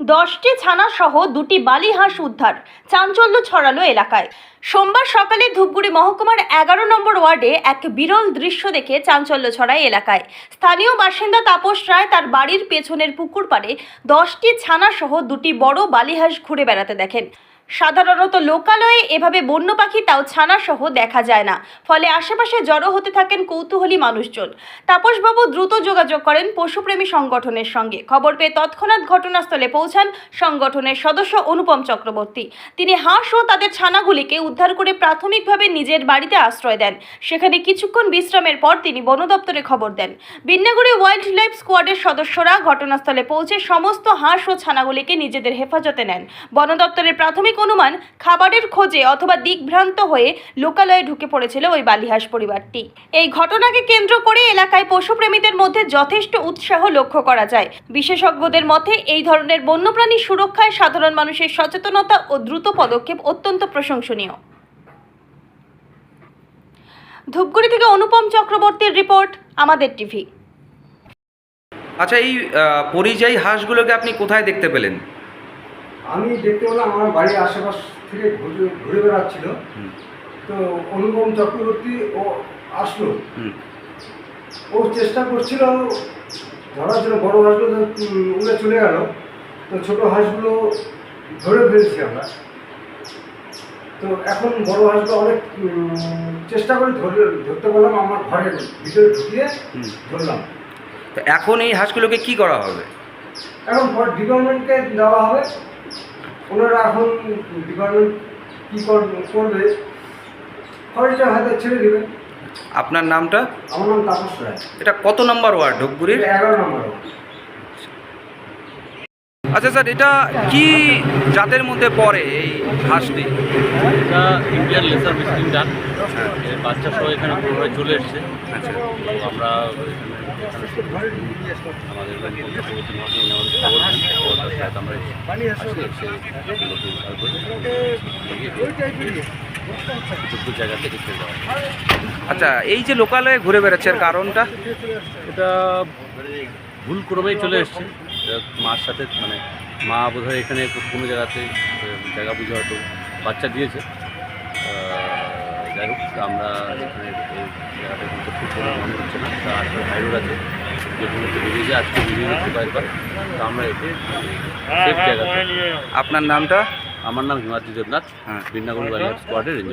দশটি ছানাসহ দুটি বালি হাঁস উদ্ধার। চাঞ্চল্য ছড়ালো এলাকায়। সোমবার সকালে ধূপগুড়ি মহকুমার এগারো নম্বর ওয়ার্ডে এক বিরল দৃশ্য দেখে চাঞ্চল্য ছড়ায় এলাকায়। স্থানীয় বাসিন্দা তাপস রায় তার বাড়ির পেছনের পুকুর পাড়ে দশটি ছানাসহ দুটি বড় বালি হাঁস ঘুরে বেড়াতে দেখেন। সাধারণত লোকালয়ে এভাবে বন্য পাখি তাও ছানা সহ দেখা যায় না। ফলে আশেপাশে জড়ো হতে থাকেন কৌতূহলী মানুষজন। তাপসবাবু দ্রুত যোগাযোগ করেন পশুপ্রেমী সংগঠনের সঙ্গে। খবর পেয়ে তৎক্ষণাৎ ঘটনাস্থলে পৌঁছান সংগঠনের সদস্য অনুপম চক্রবর্তী। তিনি হাঁস ও তাদের ছানাগুলিকে উদ্ধার করে প্রাথমিকভাবে নিজের বাড়িতে আশ্রয় দেন। সেখানে কিছুক্ষণ বিশ্রামের পর তিনি বন দপ্তরে খবর দেন। বিন্নাগুড়ি ওয়াইল্ড লাইফ স্কোয়াডের সদস্যরা ঘটনাস্থলে পৌঁছে সমস্ত হাঁস ও ছানাগুলিকে নিজেদের হেফাজতে নেন। বন দপ্তরের প্রাথমিক অনুমান খাবারের খোঁজে অথবা দিকভ্রান্ত হয়ে লোকালয়ে ঢুকে পড়েছিল ওই বালিহাঁস পরিবারটি। এই ঘটনাকে কেন্দ্র করে এলাকায় পশুপ্রেমীদের মধ্যে যথেষ্ট উৎসাহ লক্ষ্য করা যায়। বিশেষজ্ঞদের মতে, এই ধরনের বন্যপ্রাণী সুরক্ষায় সাধারণ মানুষের সচেতনতা ও দ্রুত পদক্ষেপ অত্যন্ত প্রশংসনীয়। ধূপগুড়ি থেকে অনুপম চক্রবর্তীর রিপোর্ট, আমাদের টিভি। আচ্ছা এই পরিযায়ী হাঁসগুলোকে আপনি কোথায় দেখতে পেলেন? আমি দেখতে পেলাম আমার বাড়ির আশেপাশ থেকে ঘুরে ঘুরে বেড়াচ্ছিল। তো অনুপম চক্রবর্তী ও আসলো। ও চেষ্টা করছিল ধরার জন্য বড় হাঁসগুলো উড়ে চলে গেল। তো ছোট হাঁসগুলো ধরে ফেলেছি আমরা। তো এখন বড় হাঁসগুলো অনেক চেষ্টা করে ধরে ধরতে পারলাম আমার ঘরের ভিতরে ঢুকিয়ে ধরলাম। তো এখন এই হাঁসগুলোকে কি করা হবে? এখন ডিপার্টমেন্টকে দেওয়া হবে। ওনারা এখন ডিপার্টমেন্ট কী করবে? ফরেস্টের হাতে ছেড়ে দেবে আপনার নামটা? আমার নাম তাপস রায়। এটা কত নম্বর ওয়ার্ড ধূপগুড়ির এগারো নম্বর আচ্ছা স্যার এটা কি জাতের মধ্যে পড়ে এই হাঁসটি এটা ইন্ডিয়ান লেসার মিসলিং ডান বাচ্চা সহ এখানে পুরোপুরি চলে এসছে। আচ্ছা। আমরা আমাদের আমরা জায়গা থেকে। আচ্ছা এই যে লোকালয়ে ঘুরে বেড়াচ্ছে এর কারণটা? এটা ভুল ক্রমেই চলে এসছে। মার সাথে মানে মা বোধহয় এখানে কোনো জায়গাতে জায়গা বুঝে হয়তো বাচ্চা দিয়েছে। যাই হোক আমরা এখানে জায়গাটা কিন্তু খুব মনে হচ্ছে না। হাইরোড আছে। যেগুলো বেরিয়েছে আজকে বেরিয়ে হচ্ছে কয়েকবার তো আমরা এতে সেফ জায়গাতে আপনার নামটা? আমার নাম হিমাদ্রি দেবনাথ। হ্যাঁ। বিন্নাগুড়ি বাড়ি স্কোয়াডের রেঞ্জ